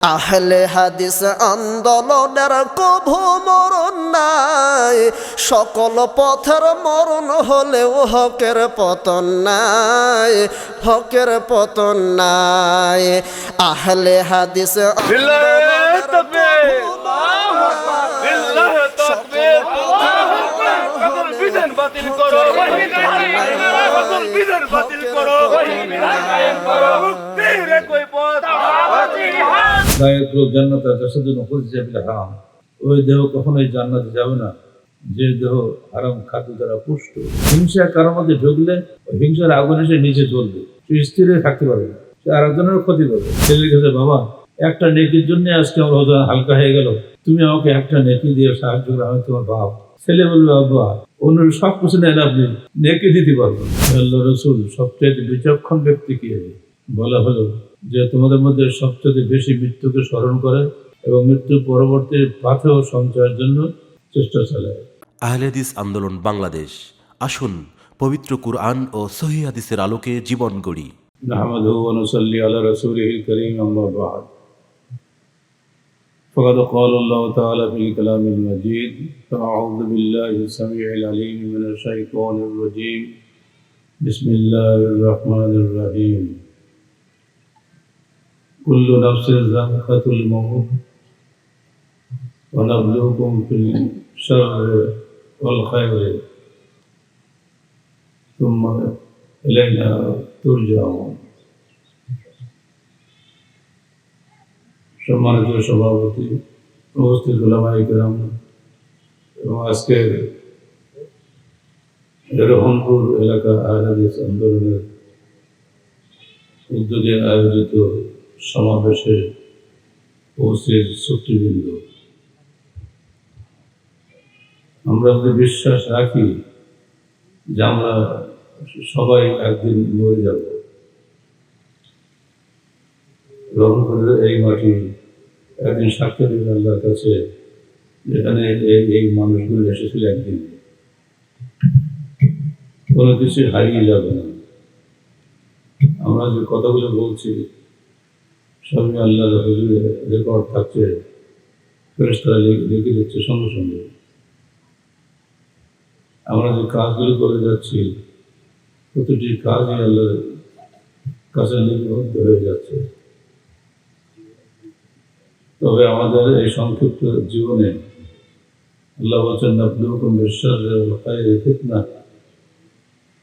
আহলে হাদিস আন্দোলনের কভু মরণ নাই। সকল পথের মরণ হলেও হকের পতন নাই হকের পতন নাই। আহলে হাদিস লিল্লাহে গায়ক জান্নাত জাসাদুন হুজজাবিল হারাম। ওই দেহ কখনোই জান্নাতে যাবে না। যে দেহ হারাম খাদ্য দ্বারা পুষ্ট। হিংসা কারোর মধ্যে ঢুকলে হিংসার আগুনে সে নিচে জ্বলবে। সে স্থির থাকতে পারবে না। সে আরেকজনের ক্ষতি করবে। ছেলের কাছে, বাবা, একটা নেকির জন্য আজকে আমার ওজন হালকা হয়ে গেল। তুমি আমাকে একটা নেকি দিয়ে সাহায্য করো, আমি তোমার বাপ। ছেলে বলবে আব্বা অন্য সব কিছু নেন আপনি নেকি দিতে পারবেন আল্লাহ রসুল সবচেয়ে বিচক্ষণ ব্যক্তি কি? বলা হলো যে তোমাদের মধ্যে সবচেয়ে বেশি মৃত্যুকে স্মরণ করে এবং মৃত্যু পরবর্তী পাথেও সঞ্চয়ের জন্য চেষ্টা চালায় আহলেদিস আন্দোলন বাংলাদেশ আসুন পবিত্র কুরআন ও সহি হাদিসের আলোকে জীবন গড়ি نحمده ونصلي على رسوله الكريم أما بعد فقد قال الله تعالى في الكلام المجيد فأعوذ بالله السميع العليم من الشيطان الرجيم بسم الله الرحمن الرحيم كل نفس ذائقة الموت ونبلوكم في الشر والخير ثم إلينا ترجعون সম্মানিত সভাপতি উপস্থিত ওলামাই গ্রাম এবং আজকের রহমপুর এলাকা আয়োজিত আন্দোলনের উদ্যোগে আয়োজিত সমাবেশে উপস্থিত শক্তিবৃন্দ। আমরা যদি বিশ্বাস রাখি যে আমরা সবাই একদিন মরে যাব। রহমপুরের এই মাটি একদিন সাক্ষ্য দেবে আল্লাহর কাছে, যেখানে এই এই মানুষগুলো এসেছিল একদিন। কোনো কিছু হারিয়ে যাবে না। আমরা যে কথাগুলো বলছি আল্লাহর হুজুরে রেকর্ড থাকছে ফেরেস্তারা লিখে দিচ্ছে সঙ্গে সঙ্গে। আমরা যে কাজগুলো করে যাচ্ছি, প্রতিটি কাজই আল্লাহর কাছে লিপিবদ্ধ হয়ে যাচ্ছে। তবে আমাদের এই সংক্ষিপ্ত জীবনে আল্লাহ বলছেন, নবলুকুম বিশ্বাস ফিতনা।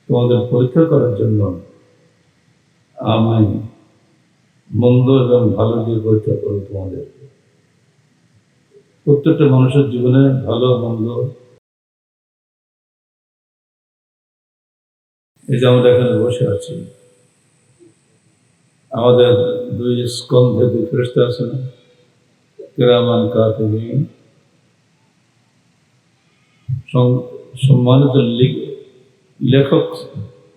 তোমাদের পরীক্ষা করার জন্য আমি মন্দ এবং ভালো দিয়ে পরীক্ষা করব তোমাদের। প্রত্যেকটা মানুষের জীবনে ভালো, মন্দ। এই যে আমরা এখানে বসে আছি। আমাদের দুই স্কন্ধে দুই ফেরস্তা আছে না? কেরামান কাতিবিন সম- সম্মানিত লেখক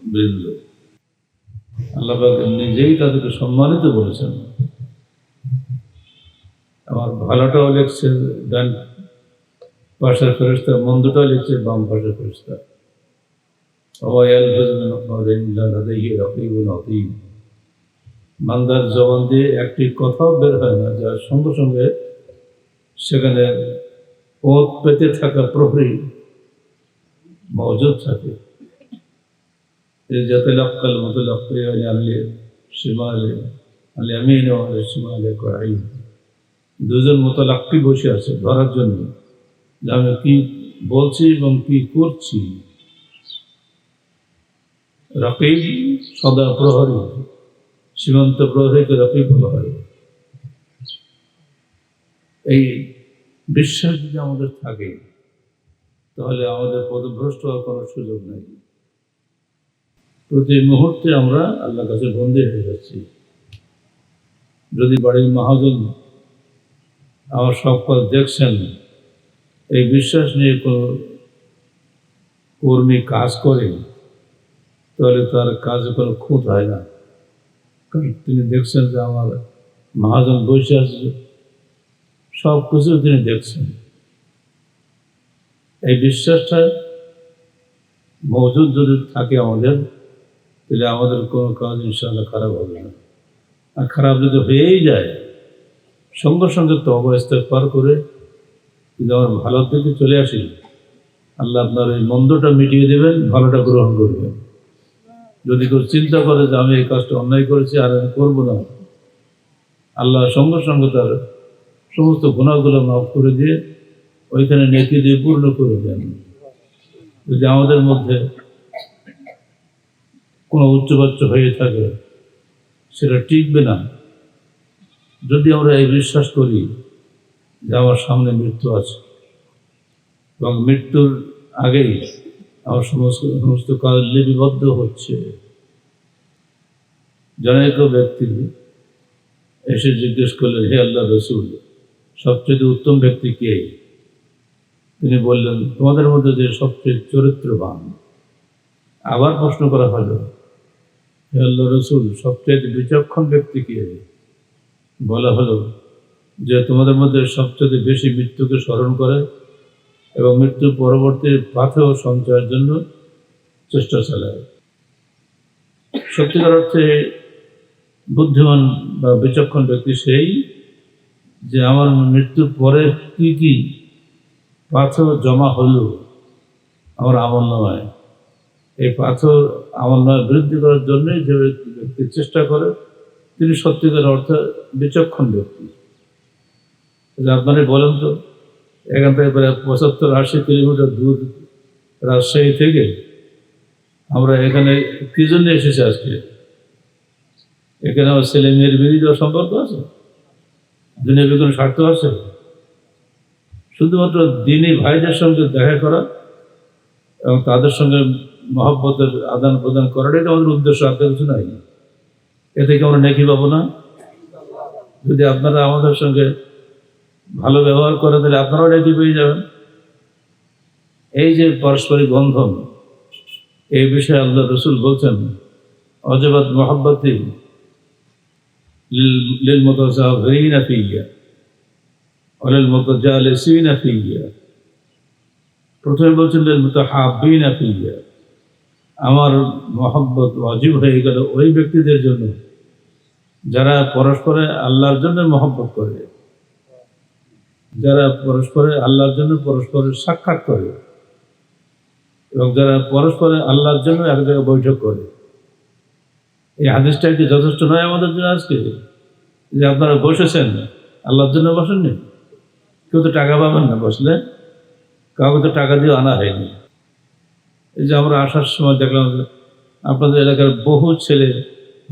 বৃন্দ। আল্লাহ নিজেই তাদেরকে সম্মানিত করেছেন। আমার ভালোটাও লিখছে ডান পাশের ফেরিস্তা মন্দটাও লিখছে, বাম পাশের ফেরিস্তা মান্দার জবান দিয়ে একটি কথাও বের হয় না, যার সঙ্গে সঙ্গে সেখানে পথ পেতে থাকা প্রহরী মজুদ থাকে। মতো লক্ষ্যে আনলে সীমালে আলে আমিন আলে সীমালে করাই দুজন মতো লাক্কি বসে আছে ধরার জন্য। যে আমি কি বলছি এবং কি করছি? রকিব সদা প্রহরী। সীমান্ত প্রহরীকে রকিব বলা হয়। এই বিশ্বাস যদি আমাদের থাকে, তাহলে আমাদের পদভ্রষ্ট হওয়ার কোনো সুযোগ নেই। প্রতি মুহূর্তে আমরা আল্লাহ কাছে বন্দী হয়ে যাচ্ছি। যদি বাড়ির মহাজন আমার সব কাজ দেখছেন, এই বিশ্বাস নিয়ে কোনো কর্মী কাজ করে, তাহলে তার কাজে কোনো খুঁত হয় না। কারণ তিনি দেখছেন যে আমার মহাজন বসে আছে, সব কিছু তিনি দেখছেন। এই বিশ্বাসটা মজুদ যদি থাকে আমাদের তাহলে আমাদের কোনো কাজ ইনশাআল্লাহ খারাপ হবে না। আর খারাপ যদি হয়েই যায়, সঙ্গে সঙ্গে তো অবস্থায় পার করে যদি আমার ভালোর দিকে চলে আসি, আল্লাহ আপনার ওই মন্দটা মিটিয়ে দেবেন, ভালোটা গ্রহণ করবেন। যদি কেউ চিন্তা করে যে আমি এই কাজটা অন্যায় করেছি আর আমি করব না, আল্লাহ সঙ্গে সঙ্গে তার সমস্ত গুণাগুলো মাফ করে দিয়ে ওইখানে নেকি দিয়ে পূর্ণ করে দেন। যদি আমাদের মধ্যে কোনো উচ্চবাচ্য হয়ে থাকে, সেটা টিকবে না। যদি আমরা এই বিশ্বাস করি যে আমার সামনে মৃত্যু আছে, এবং মৃত্যুর আগেই আমার সমস্ত সমস্ত কাজ লিপিবদ্ধ হচ্ছে, জনৈক ব্যক্তি এসে জিজ্ঞেস করলেন, হে আল্লাহ রসুল, সবচেয়ে উত্তম ব্যক্তি কে? তিনি বললেন, তোমাদের মধ্যে যে সবচেয়ে চরিত্রবান। আবার প্রশ্ন করা হলো হে আল্লাহ রসুল সবচেয়ে বিচক্ষণ ব্যক্তি কে বলা হলো যে তোমাদের মধ্যে সবচেয়ে বেশি মৃত্যুকে স্মরণ করে এবং মৃত্যুর পরবর্তী পাথেও সঞ্চয়ের জন্য চেষ্টা চালায়। সত্যিকার অর্থে বুদ্ধিমান বা বিচক্ষণ ব্যক্তি সেই যে আমার মৃত্যুর পরে কি কি পাথর জমা হলো, আমার আমল নয়। এই পাথর আমল নয় বৃদ্ধি করার জন্যই যে ব্যক্তি চেষ্টা করে, তিনি সত্যিকার অর্থে বিচক্ষণ ব্যক্তি। আপনারা বলেন তো, এখান থেকে প্রায় পঁচাত্তর আশি কিলোমিটার দূর রাজশাহী থেকে আমরা এখানে কি জন্য এসেছি আজকে? এখানে আমার ছেলে মেয়ের দেওয়ার সম্পর্ক আছে? দিনের কোনো স্বার্থ আছে? শুধুমাত্র দিনই ভাইদের সঙ্গে দেখা করা এবং তাদের সঙ্গে মহব্বতের আদান প্রদান করাটাই এটা আমাদের উদ্দেশ্য, আর কিছু নাই। এ থেকে আমরা নেকি পাবো না। যদি আপনারা আমাদের সঙ্গে ভালো ব্যবহার করে তাহলে আপনারাও নেকি পেয়ে যাবেন। এই যে পারস্পরিক বন্ধন, এই বিষয়ে আল্লাহ রসুল বলছেন অজবাদ মহাব্বতী লিল মতজাহিন সি অলিল ফি গিয়া প্রথমে বলছেন লিল মতহাবিন ফিয়া। আমার মহব্বত অজীব হয়ে গেল ওই ব্যক্তিদের জন্য, যারা পরস্পরে আল্লাহর জন্য মহব্বত করে, যারা পরস্পরে আল্লাহর জন্য পরস্পরের সাক্ষাৎ করে এবং যারা পরস্পরে আল্লাহর জন্য এক জায়গায় বৈঠক করে। এই হাদিসটা কি যথেষ্ট নয় আমাদের জন্য আজকে? যে আপনারা বসেছেন, আল্লাহর জন্য বসেননি? কেউ তো টাকা পাবেন না বসলে। কাউকে তো টাকা দিয়ে আনা হয়নি। এই যে আমরা আসার সময় দেখলাম আপনাদের এলাকার বহু ছেলে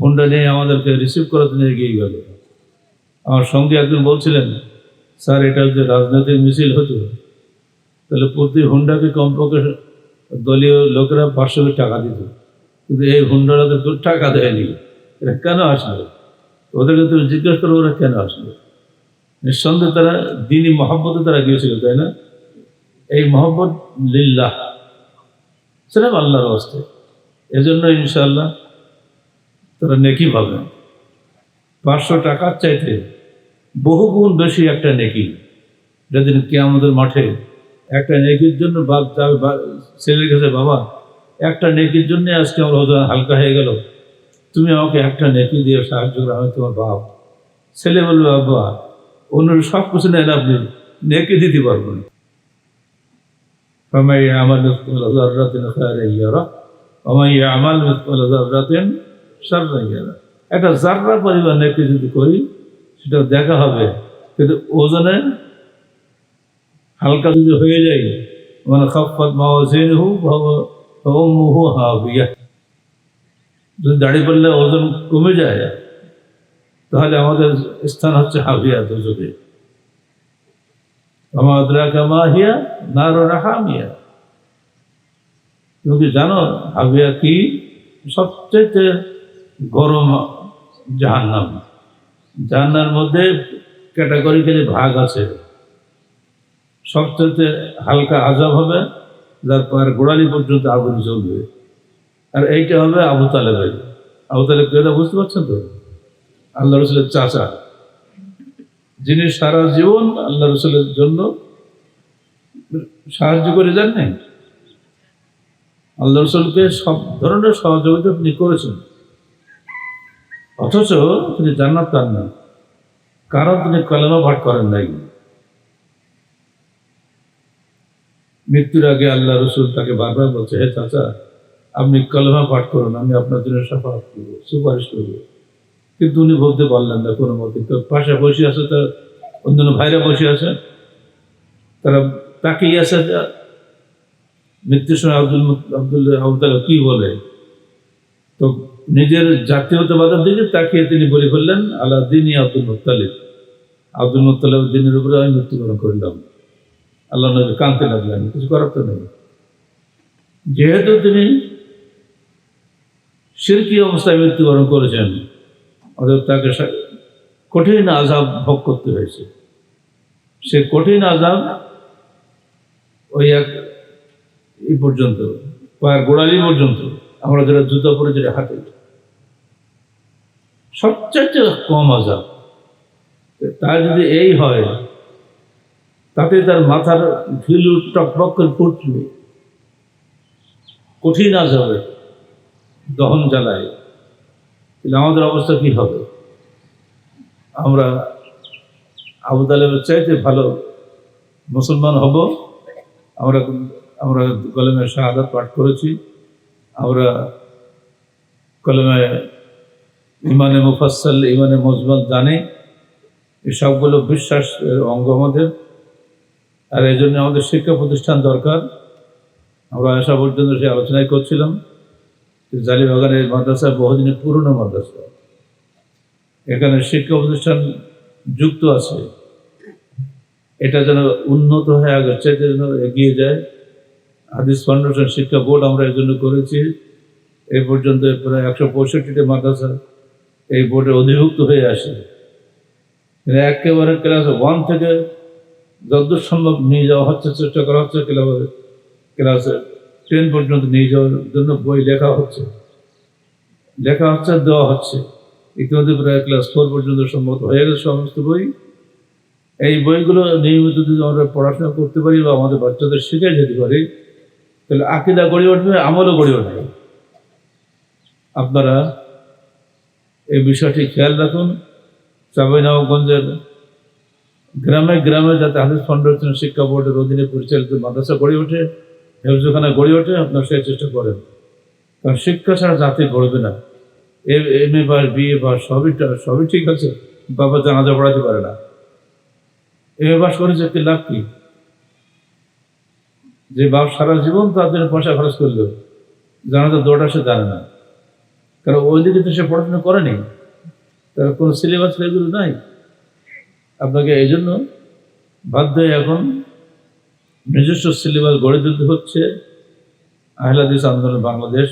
হোন্ডা নিয়ে আমাদেরকে রিসিভ করাতে নিয়ে গিয়ে গেল। আমার সঙ্গে একজন বলছিলেন, স্যার, এটা যদি রাজনৈতিক মিছিল হতো, তাহলে প্রতি হোন্ডাকে কমপক্ষে দলীয় লোকেরা পাঁচশো টাকা দিত। কিন্তু এই হুন্ডারা তো টাকা দেয়নি। এরা কেন আসলো? ওদেরকে তুমি জিজ্ঞেস করো ওরা কেন আসলো? নিঃসন্দেহে তারা দিনই মহব্বতে তারা গিয়েছিল, তাই না? এই মহব্বত লিল্লাহ। সেটা আল্লাহর অবস্থায় এজন্য ইনশাল্লাহ তারা নেকি পাবেন পাঁচশো টাকার চাইতে বহু গুণ বেশি একটা নেকি। যেদিন কে আমাদের মাঠে একটা নেকির জন্য বা- ছেলের কাছে, বাবা, একটা নেকির জন্য আজকে আমার ওজন হালকা হয়ে গেল। তুমি আমাকে একটা নেকি দিয়ে সাহায্য করো, আমি তোমার বাপ। ছেলে বলবে, বাবা, অন্য সব কিছু নেন আপনি নেকি দিতে পারবেন فمن يعمل مثقال ذرة خيرا يره ومن يعمل مثقال ذرة شرا يره একটা জাররা পরিমাণ নেকি যদি করি সেটা দেখা হবে কিন্তু ওজনে হালকা যদি হয়ে যায় মানে খাফাত মাওয়াজিনহু ফাহুমুহু হাবিয়া যদি দাড়ি পড়লে ওজন কমে যায় তাহলে আমাদের স্থান হচ্ছে হাবিয়া দুজকে তুমি জানো, হাবিয়া কি সবচেয়ে গরম জাহান্নাম? জাহান্নার মধ্যে ক্যাটাগরিক্যালি ভাগ আছে। সবচেয়ে হালকা আজাব হবে, যার পর গোড়ালি পর্যন্ত আগুন জ্বলবে। আর এইটা হবে আবু তালেবের। আবু তালেব বুঝতে পারছেন তো? আল্লাহ রসুলের চাচা। যিনি সারা জীবন আল্লাহ রসুলের জন্য সাহায্য করে যান নাই? আল্লাহ রসুলকে সব ধরনের সহযোগিতা তিনি করেছেন। অথচ তিনি জান্নাত পান না কারণ তিনি কলেমা পাঠ করেন নাই। মৃত্যুর আগে আল্লাহ রসুল তাকে বারবার বলছে, হে চাচা, আপনি কলেমা পাঠ করুন, আমি আপনার জন্য সাফাত করব, সুপারিশ করব। কিন্তু উনি বলতে পারলেন না কোনো মতে। তো পাশে বসে আছে তার অন্যান্য ভাইরা বসে আছে। তারা তাকিয়ে আছে মৃত্যুর সময় আব্দুল আব্দুল আবুতালা কি বলে? তো নিজের জাতীয়তাবাদের দিকে তাকিয়ে তিনি বলে ফেললেন আল্লাহ দিনই আব্দুল মুতালিব আব্দুল মুতালিব দিনের উপরে আমি মৃত্যুবরণ করলাম। আল্লাহ নবী কাঁদতে লাগলেন, কিছু করার তো নেই। যেহেতু তিনি শিরকি অবস্থায় মৃত্যুবরণ করেছেন অর্থাৎ তাকে কঠিন আজাব ভোগ করতে হয়েছে। সে কঠিন আজাব ওই এক এই পর্যন্ত পায়ের গোড়ালি পর্যন্ত, আমরা যারা জুতো পরে যেটা হাঁটে সবচাইতে কম আজাব তা যদি এই হয়, তাতে তার মাথার ঢিলু টকটক করে ফুটবে। কঠিন আজাবে দহন জ্বালায়। তাহলে আমাদের অবস্থা কী হবে? আমরা আবু তালেবের চাইতে ভালো মুসলমান হব। আমরা আমরা কলমে শাহাদাত পাঠ করেছি। আমরা কলমে ইমানে মুফাসল ইমানে মজমল জানি। এই সবগুলো বিশ্বাসের অঙ্গ আমাদের। আর এই জন্য আমাদের শিক্ষা প্রতিষ্ঠান দরকার। আমরা আসা পর্যন্ত সে আলোচনাই করছিলাম। জালিবাগানের মাদ্রাসা বহুদিনের পুরনো মাদ্রাসা। এখানে শিক্ষা প্রতিষ্ঠান যুক্ত আছে। এটা যেন উন্নত হয়ে আগের চাইতে যেন এগিয়ে যায়। হাদিস ফাউন্ডেশন শিক্ষা বোর্ড আমরা এর জন্য করেছি। এই পর্যন্ত প্রায় একশো পঁয়ষট্টিটি মাদ্রাসা এই বোর্ডে অধিভুক্ত হয়ে আসে। একেবারে ক্লাস ওয়ান থেকে যতদূর সম্ভব নিয়ে যাওয়া হচ্ছে চেষ্টা করা হচ্ছে ক্লাস ক্লাস টেন পর্যন্ত নিয়ে যাওয়ার জন্য বই লেখা হচ্ছে। লেখা হচ্ছে আর দেওয়া হচ্ছে। ইতিমধ্যে প্রায় ক্লাস ফোর পর্যন্ত সম্মত হয়ে গেছে সমস্ত বই। এই বইগুলো নিয়মিত যদি আমরা পড়াশোনা করতে পারি বা আমাদের বাচ্চাদের শিখে যেতে পারি, তাহলে আকিদা গড়ে উঠবে, আমলও গড়ে উঠবে। আপনারা এই বিষয়টি খেয়াল রাখুন। চাঁপাইনবাবগঞ্জের গ্রামে গ্রামে যাতে হাদিস ফাউন্ডেশন শিক্ষা বোর্ডের অধীনে পরিচালিত মাদ্রাসা গড়ে ওঠে হেফজখানা গড়ে ওঠে, আপনার সেই চেষ্টা করেন। কারণ শিক্ষা ছাড়া জাতি গড়বে না। M A pass BA pass সবই সবই ঠিক আছে। বাবা জানাজা পড়াতে পারে না। এম এ পাস করেছে কি লাভ কি? যে বাপ সারা জীবন জন্য পয়সা খরচ করল। জানাজা দৌড়া সে জানে না। কারণ ওই দিকে তো সে পড়াশোনা করেনি। তার কোনো সিলেবাস এগুলো নাই। আপনাকে এই জন্য বাধ্য এখন নিজস্ব সিলেবাস গড়ে তুলতে হচ্ছে। আহলাদিস আন্দোলন বাংলাদেশ,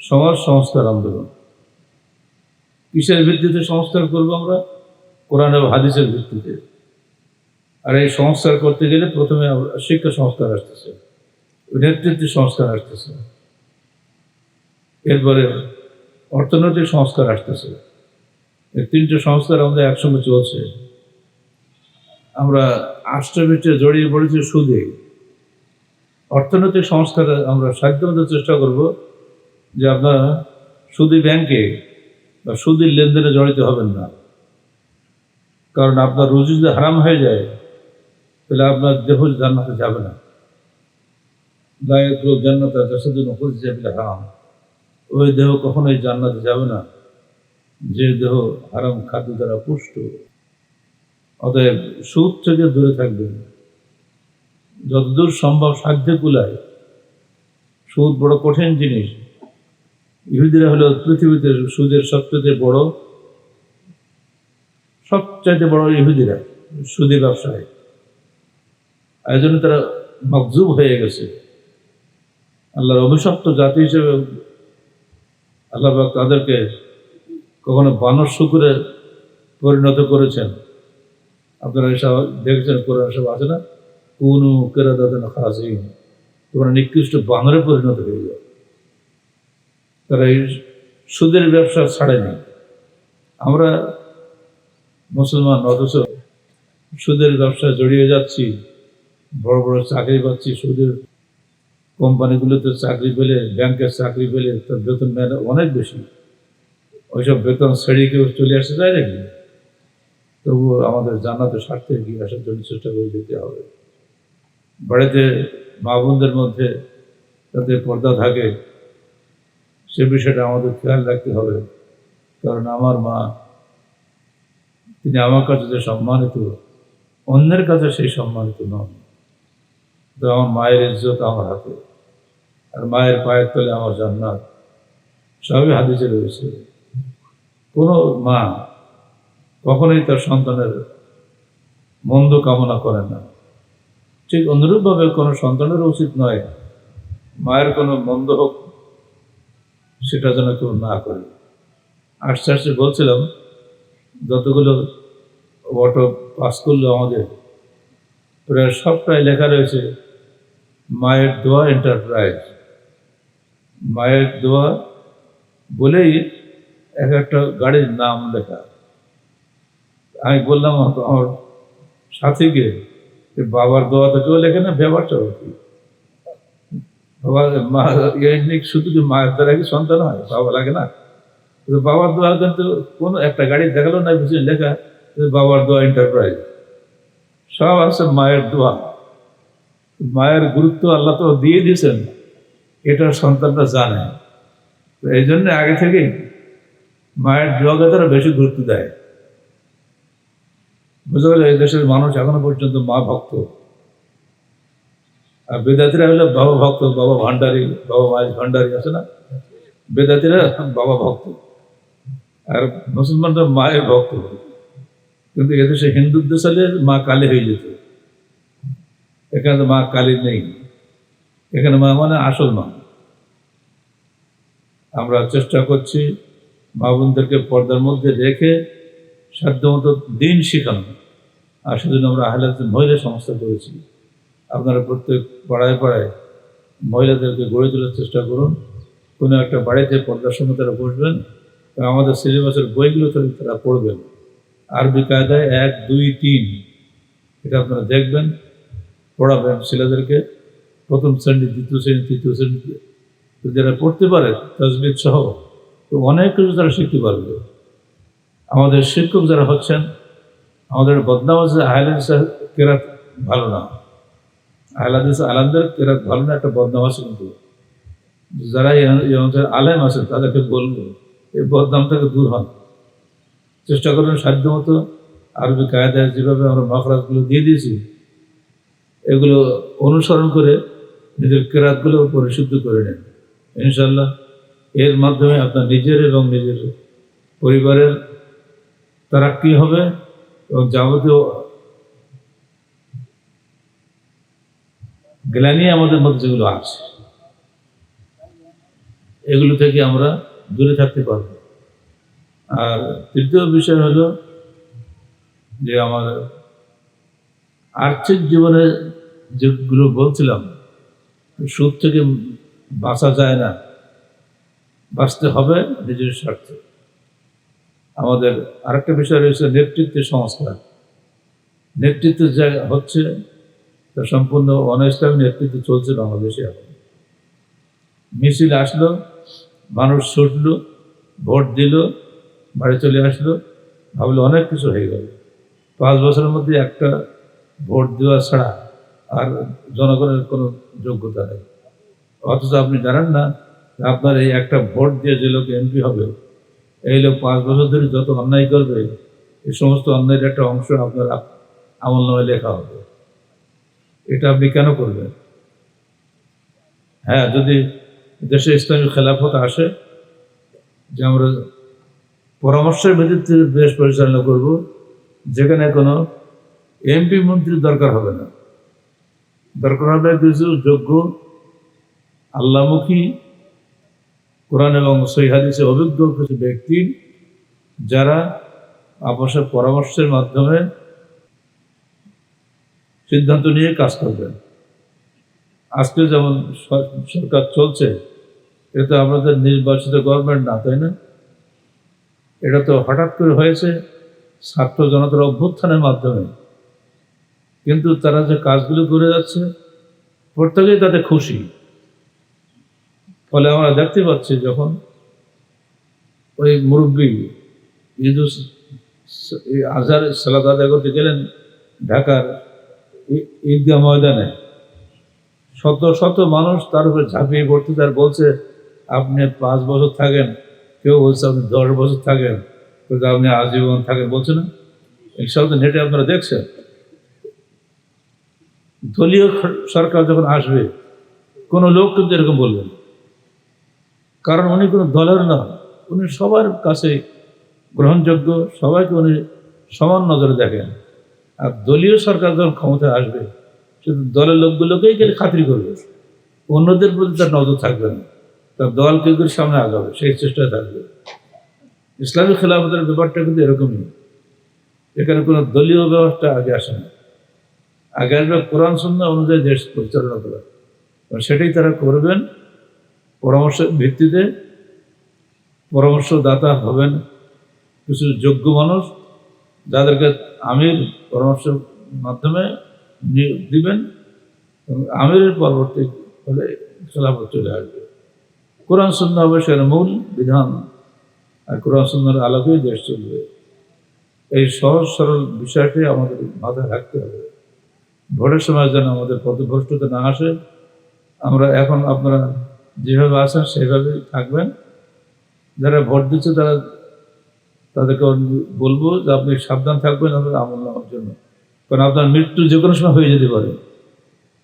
সমাজ সংস্কার আন্দোলন। কিসের ভিত্তিতে সংস্কার করব আমরা? কোরআন এবং হাদিসের ভিত্তিতে। আর এই সংস্কার করতে গেলে প্রথমে শিক্ষা সংস্কার আসতেছে, নেতৃত্ব সংস্কার আসতেছে। এরপরে অর্থনৈতিক সংস্কার আসতেছে। এই তিনটে সংস্কার আমাদের একসঙ্গে চলছে। আমরা আষ্টবিষ্টে জড়িয়ে পড়েছে সুদে। অর্থনৈতিক সংস্কারে আমরা সাধ্যমতো চেষ্টা করব যে আপনারা সুদি ব্যাংকে বা সুদের লেনদেনে জড়িত হবেন না। কারণ আপনার রুজি যদি হারাম হয়ে যায়, তাহলে আপনার দেহ জান্নাতে যাবে না। দায়ক জান্নাতে দেশের জাসাদুন যাবে হারাম। ওই দেহ কখনোই জান্নাতে যাবে না। যে দেহ হারাম খাদ্য দ্বারা পুষ্ট অতএব সুদ থেকে দূরে থাকবেন। যতদূর সম্ভব সাধ্যে কুলায়। সুদ বড় কঠিন জিনিস। ইহুদিরা হলো পৃথিবীতে সুদের সবচেয়ে বড়, সবচাইতে বড় ইহুদিরা, সুদি ব্যবসায়। এই জন্য তারা মকজুব হয়ে গেছে। আল্লাহর অভিশপ্ত জাতি হিসেবে আল্লাহ তাদেরকে কখনো বানর শুকুরে পরিণত করেছেন। আপনারা এসব দেখেছেন কোরআন সব আছে না? কোন না খাসিন। তোমরা নিকৃষ্ট বানরে পরিণত হয়ে যাও। তারা এই সুদের ব্যবসা ছাড়েনি। আমরা মুসলমান, অথচ সুদের ব্যবসায় জড়িয়ে যাচ্ছি, বড় বড় চাকরি পাচ্ছি, সুদের কোম্পানিগুলোতে চাকরি পেলে ব্যাংকের চাকরি পেলে, তার বেতন অনেক বেশি। ওইসব বেতন ছেড়ে কেউ চলে আসতে যায় নাকি? তবুও আমাদের জান্নাতের স্বার্থে এগিয়ে আসার জন্য চেষ্টা করে যেতে হবে। বাড়িতে মা বোনদের মধ্যে যাতে পর্দা থাকে, সে বিষয়টা আমাদের খেয়াল রাখতে হবে। কারণ আমার মা, তিনি আমার কাছে যে সম্মানিত, অন্যের কাছে সেই সম্মানিত নন। তো আমার মায়ের ইজ্জত আমার হাতে, আর মায়ের পায়ের তলে আমার জান্নাত। সবই হাদিসে রয়েছে। কোনো মা কখনোই তার সন্তানের মন্দ কামনা করে না। ঠিক অনুরূপভাবে কোনো সন্তানের উচিত নয়, মায়ের কোনো মন্দ হোক, সেটা যেন কেউ না করে। আস্তে আস্তে বলছিলাম, যতগুলো অটো পাস করল আমাদের, প্রায় সবটাই লেখা রয়েছে, মায়ের দোয়া এন্টারপ্রাইজ মায়ের দোয়া বলেই এক একটা গাড়ির নাম লেখা। আমি বললাম, আমার- সাথীকে যে বাবার দোয়া তো কেউ লেখে না ব্যাপারটা কি। বাবা, মা শুধু কি মায়ের দ্বারা কি সন্তান হয়? বাবা লাগে না। কিন্তু বাবার দোয়া কিন্তু কোনো একটা গাড়ি দেখাল না বুঝে লেখা বাবার দোয়া এন্টারপ্রাইজ সব আছে মায়ের দোয়া। মায়ের গুরুত্ব আল্লাহ তো দিয়ে দিয়েছেন। এটা সন্তানরা জানে। এই জন্য আগে থেকেই মায়ের দোয়াকে তারা বেশি গুরুত্ব দেয়। বুঝতে পারলে দেশের মানুষ এখনও পর্যন্ত মা ভক্ত। আর বেদাতিরা হলো বাবা ভক্ত, বাবা ভান্ডারী বাবা মায়ের ভান্ডারী আছে না? বেদাতিরা বাবা ভক্ত। আর মুসলমানরা মায়ের ভক্ত। কিন্তু এদেশে হিন্দুদের সালে মা কালী হয়ে যেত। এখানে তো মা কালী নেই। এখানে মা মানে আসল মা। আমরা চেষ্টা করছি মা বোনদেরকে পর্দার মধ্যে রেখে সাধ্যমতো দিন শেখানো। আর সেজন্য আমরা আহলাদ মহিলা সংস্থা করেছি। আপনারা প্রত্যেক পাড়ায় পাড়ায় মহিলাদেরকে গড়ে তোলার চেষ্টা করুন। কোনো একটা বাড়িতে পর্দার সঙ্গে তারা বসবেন আমাদের সিলেবাসের বইগুলো তারা পড়বেন। আরবি কায়দায় এক, দুই, তিন, এটা আপনারা দেখবেন। পড়াবেন ছেলেদেরকে। প্রথম শ্রেণি, দ্বিতীয় শ্রেণি, তৃতীয় শ্রেণীতে। যারা পড়তে পারে তসবিদ সহ, তো অনেক কিছু তারা শিখতে পারবে। আমাদের শিক্ষক যারা হচ্ছেন, আমাদের বদনাম আছে আহলাদিস কেরাত ভালো না। আহলাদিস আলামদের কেরাত ভালো না, একটা বদনাম আছে কিন্তু। যারা আলেম আছেন, তাদেরকে বলব, এই বদনাম থেকে দূর হন। চেষ্টা করবেন সাধ্য মতো আরবি কায়দায় যেভাবে আমরা মকরাজগুলো দিয়ে দিয়েছি, এগুলো অনুসরণ করে নিজের কেরাতগুলো পরিশুদ্ধ করে নেন। ইনশাল্লাহ এর মাধ্যমে আপনার নিজের এবং নিজের পরিবারের তারাক্কি হবে? এবং যাবতীয় গ্লানি আমাদের মধ্যে যেগুলো আছে, এগুলো থেকে আমরা দূরে থাকতে পারব। আর তৃতীয় বিষয় হলো যে আমার আর্থিক জীবনে যেগুলো বলছিলাম, সুদ থেকে বাঁচা যায় না। বাঁচতে হবে নিজের স্বার্থে। আমাদের আরেকটা বিষয় রয়েছে নেতৃত্বের সংস্কার। নেতৃত্ব যা হচ্ছে, তা সম্পূর্ণ অনইসলামী নেতৃত্ব চলছে বাংলাদেশে এখন। মিছিল আসলো, মানুষ ছুটল, ভোট দিল, বাড়ি চলে আসলো, ভাবলো অনেক কিছু হয়ে গেল। পাঁচ বছরের মধ্যে একটা ভোট দেওয়া ছাড়া আর জনগণের কোনো যোগ্যতা নেই। অথচ আপনি জানেন না, আপনার এই একটা ভোট দিয়ে যে লোক এমপি হবে এই লোক পাঁচ বছর ধরে যত অন্যায় করবে, এই সমস্ত অন্যায়ের একটা অংশ আপনার আমল নামে লেখা হবে। এটা আপনি কেন করবেন? হ্যাঁ যদি দেশে ইসলামী খেলাফত আসে, যে আমরা পরামর্শের ভিত্তিতে দেশ পরিচালনা করব, যেখানে কোনো এমপি মন্ত্রীর দরকার হবে না। দরকার হবে কিছু যোগ্য আল্লামুখী কোরআন এবং সৈহাদিসে অভিজ্ঞ কিছু ব্যক্তি যারা আপসের পরামর্শের মাধ্যমে সিদ্ধান্ত নিয়ে কাজ করবেন। আজকে যেমন সরকার চলছে, এটা তো আমাদের নির্বাচিত গভর্নমেন্ট না, তাই না? এটা তো হঠাৎ করে হয়েছে ছাত্র জনতার অভ্যুত্থানের মাধ্যমে। কিন্তু তারা যে কাজগুলো করে যাচ্ছে, প্রত্যেকেই তাতে খুশি। ফলে আমরা দেখতে পাচ্ছি যখন ওই মুরব্বী এই আজহার সালাদ আদায় করতে গেলেন ঢাকার ঈদগাহ ময়দানে। শত শত মানুষ তার উপরে ঝাঁপিয়ে পড়তে তার বলছে, আপনি পাঁচ বছর থাকেন। কেউ বলছে, আপনি দশ বছর থাকেন। বলছে আপনি আজীবন থাকেন বলছে না। এইসব তো নেটে আপনারা দেখছেন। দলীয় সরকার যখন আসবে, কোনো লোক কিন্তু এরকম বলবেন। কারণ উনি কোনো দলের না। উনি সবার কাছে গ্রহণযোগ্য, সবাইকে উনি সমান নজরে দেখেন। আর দলীয় সরকার যখন ক্ষমতায় আসবে, শুধু দলের লোকগুলোকেই গেলে খাতির করবে। অন্যদের প্রতি তার নজর থাকবে না। তার দল কেউ করে সামনে আগাবে, সেই চেষ্টায় থাকবে। ইসলামী খেলাফতের ব্যাপারটা কিন্তু এরকমই। এখানে কোনো দলীয় ব্যবস্থা আগে আসে না। আগে আসবে কোরআন সন্ধ্যা অনুযায়ী দেশ পরিচালনা করা। সেটাই তারা করবেন। পরামর্শের ভিত্তিতে পরামর্শদাতা হবেন কিছু যোগ্য মানুষ যাদেরকে আমির পরামর্শের মাধ্যমে দিবেন আমিরের পরবর্তী হলে খেলাফত চলে আসবে। কোরআন সুন্না হবে সেখানে মূল বিধান। আর কোরআন সুন্নার আলোকেই দেশ চলবে। এই সহজ, সরল বিষয়টি আমাদের মাথায় রাখতে হবে। ভোটের সময় যেন আমাদের পথভ্রষ্টতা না আসে, আমরা এখন আপনারা যেভাবে আসেন সেইভাবেই থাকবেন। যারা ভোট দিচ্ছে, তারা তাদেরকে বলব যে আপনি সাবধান থাকবেন আপনার আমল নেওয়ার জন্য। কারণ আপনার মৃত্যু যে কোনো সময় হয়ে যেতে পারে।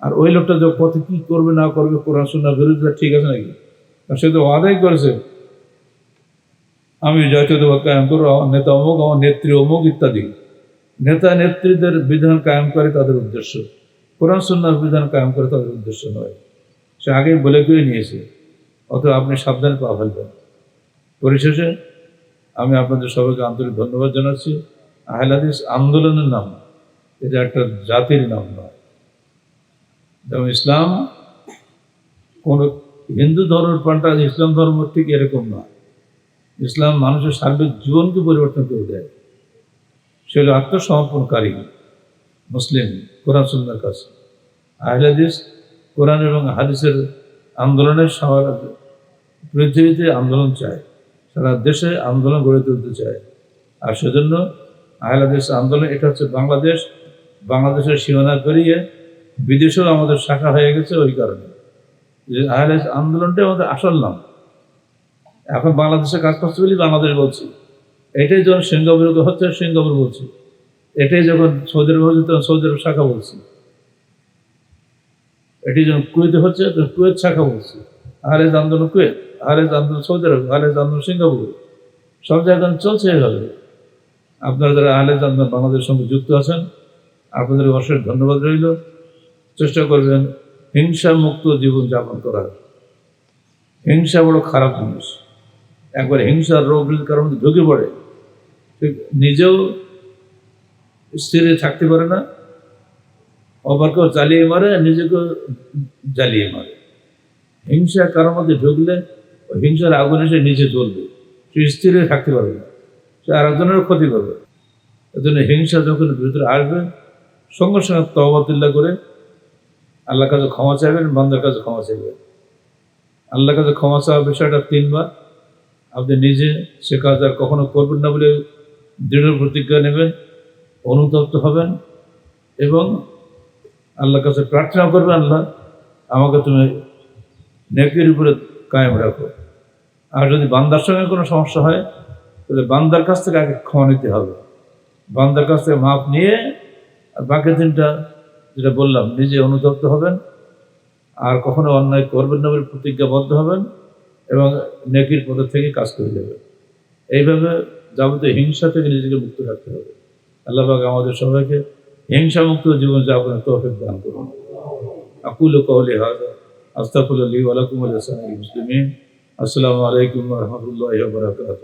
আর ওই লোকটা যে পথে কী করবে, না করবে, কোরআন শোনার বিরুদ্ধে ঠিক আছে নাকি? আর সে তো আদায় করেছে। আমি জয়চন্দ্র দেব কায়েম করব, আমার নেতা অমুক, আমার নেত্রী অমুক, ইত্যাদি। নেতা নেত্রীদের বিধান কায়েম করে তাদের উদ্দেশ্য। কোরআন সুন্নার বিধান কায়েম করে তাদের উদ্দেশ্য নয়। সে আগে বলে করে নিয়েছে অত আপনি সাবধানে পা ফেলবেন পরিশেষে আমি আপনাদের সবাইকে আন্তরিক ধন্যবাদ জানাচ্ছি। আহলাদিস আন্দোলনের নাম, এটা একটা জাতির নাম নয়। যেমন ইসলাম, কোন হিন্দু ধর্মের পাল্টা, ইসলাম ধর্ম ঠিক এরকম নয় ইসলাম মানুষের সার্বিক জীবনকে পরিবর্তন করে দেয়। সে হলো আত্মসমর্পণকারী মুসলিম কোরআন সুন্দর কাছে। আহলাদিস কোরআন এবং হাদিসের আন্দোলনের সারা পৃথিবীতে আন্দোলন চায়, সারা দেশে আন্দোলন গড়ে তুলতে চায়। আর সেজন্য আহলাদেশ আন্দোলন, এটা হচ্ছে বাংলাদেশ। বাংলাদেশের সীমানা পেরিয়ে বিদেশেও আমাদের শাখা হয়ে গেছে ওই কারণে। যে আহলাদেশ আন্দোলনটাই আমাদের আসল নাম। এখন বাংলাদেশে কাজ করছে বলি বাংলাদেশ বলছি। এটাই যখন সিঙ্গাপুরে হচ্ছে, সিঙ্গাপুর বলছি। এটাই যখন সৌদি আরব হচ্ছে, তখন সৌদি আরব শাখা বলছি। এটি যখন কুয়েতে হচ্ছে কুয়েত শাখা বলছি। আহলেজ আন্দোলন কুয়েত আহলেজ আন্দোলন সৌদি আরব আহলেজ আন্দোলন সিঙ্গাপুর। সব জায়গায় চলছে এভাবে। আপনারা যারা আহলেজ আন্দোলন বাংলাদেশের সঙ্গে যুক্ত আছেন, আপনাদের অশেষ ধন্যবাদ রইল। চেষ্টা করবেন হিংসা মুক্ত জীবন যাপন করার। হিংসা বড় খারাপ জিনিস। একবার হিংসার রোগের কারণে ঢুকে পড়ে, ঠিক নিজেও স্থিরে থাকতে পারে না অপরকেও জ্বালিয়ে মারে নিজেকেও জ্বালিয়ে মারে। হিংসা কারোর মধ্যে ঢুকলে, হিংসার আগুনে সে নিজে জ্বলবে। সে স্থিরে থাকতে পারবে না। সে আরেকজনেরও ক্ষতি করবে। এজন্য হিংসা যখন ভিতরে আসবে, সঙ্গে সঙ্গে তহবাতুল্লাহ করে আল্লাহর কাছে ক্ষমা চাইবেন, বান্দার কাছে ক্ষমা চাইবেন। আল্লাহর কাছে ক্ষমা চাওয়ার বিষয়টা তিনবার। আপনি নিজে সে কাজ আর কখনো করবেন না বলে দৃঢ় প্রতিজ্ঞা নেবেন, অনুতপ্ত হবেন এবং আল্লাহর কাছে প্রার্থনা করবেন আল্লাহ, আমাকে তুমি নেকির উপরে কায়েম রাখো। আর যদি বান্দার সঙ্গে কোনো সমস্যা হয়, তাহলে বান্দার কাছ থেকে আগে ক্ষমা নিতে হবে। বান্দার কাছ থেকে মাপ নিয়ে, আর বাকি দিনটা যেটা বললাম, নিজে অনুতপ্ত হবেন, আর কখনো অন্যায় করবেন না বলে প্রতিজ্ঞাবদ্ধ হবেন, এবং নেকির পথে থেকে কাজ করে যাবেন। এইভাবে যাবতীয় হিংসা থেকে নিজেকে মুক্ত রাখতে হবে। আল্লাহ পাক আমাদের সবাইকে হিংসা মুক্ত জীবন যাপনের তৌফিক দান করুন। আকুল কৌলি হাজা আস্তাফুল্লাহ আলাইকুম আলাইসালাম মুসলিমিন। আসসালামু আলাইকুম রহমতুল্লাহ বরকাত